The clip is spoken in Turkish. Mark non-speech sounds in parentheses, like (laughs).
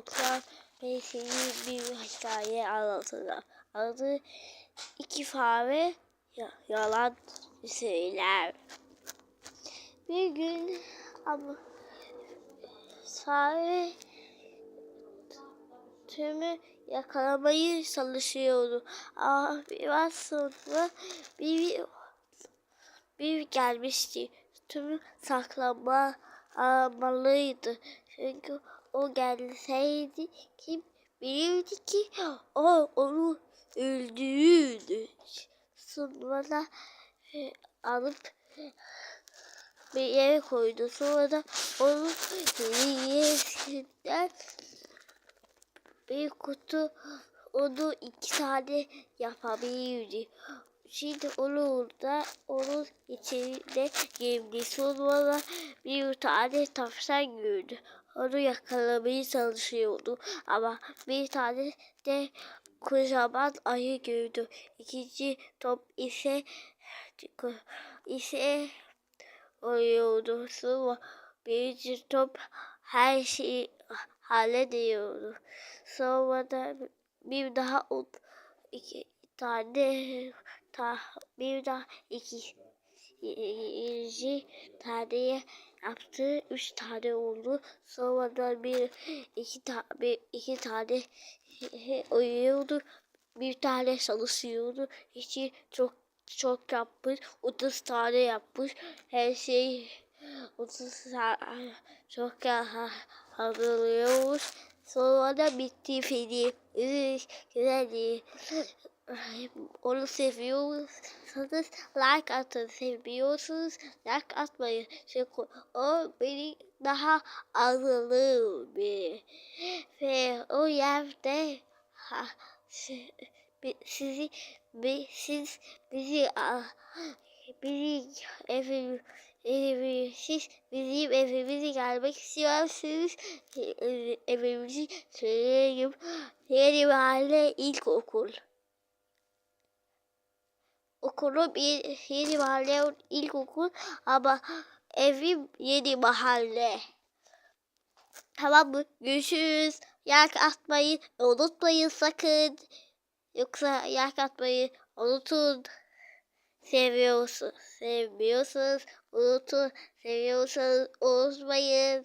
Çocuklar size bir hikaye anlatacağım. Adı iki fare ya- yalan söyler. Bir gün ama fare tümü yakalamayı çalışıyordu. Ama biraz sonra bir bir gelmişti. Tümü saklanma almalıydı. Çünkü o gelseydi kim bilirdi ki o onu öldürürdü. Sonra da e, alıp bir yere koydu. Sonra da onu yiyesinden bir kutu onu iki tane yapabilirdi. Şimdi onu orada onun içinde girdi. Sonra bir tane tavşan gördü. Onu yakalamaya çalışıyordu. Ama bir tane de kocaman ayı gördü. İkinci top ise ise oluyordu. Sonra birinci top her şeyi hallediyordu. Sonra da bir daha iki tane ta, bir daha iki ikinci taneye yaptı. Üç tane oldu. Sonra da bir iki ta, bir iki tane (laughs) uyuyordu. Bir tane çalışıyordu. İki çok çok yapmış. 30 tane yapmış. Her şey 30 tane çok hazırlıyormuş. Sonra da bitti film. Güzeldi. Onu seviyorsanız like atın. Sevmiyorsanız like atmayın. Çünkü o beni daha azalır bir. Ve o yerde ha, si- sizi bi- siz bizi a- bizi evim evim siz bizim evimize gelmek istiyorsanız evimizi söyleyeyim. Yeni mahalle ilkokul. Okulum yeni mahalle ilkokul ama evim yeni mahalle. Tamam mı? Görüşürüz. Yak atmayı unutmayın sakın. Yoksa yak atmayı unutun. Seviyorsunuz. Sevmiyorsanız unutun. Seviyorsanız unutmayın.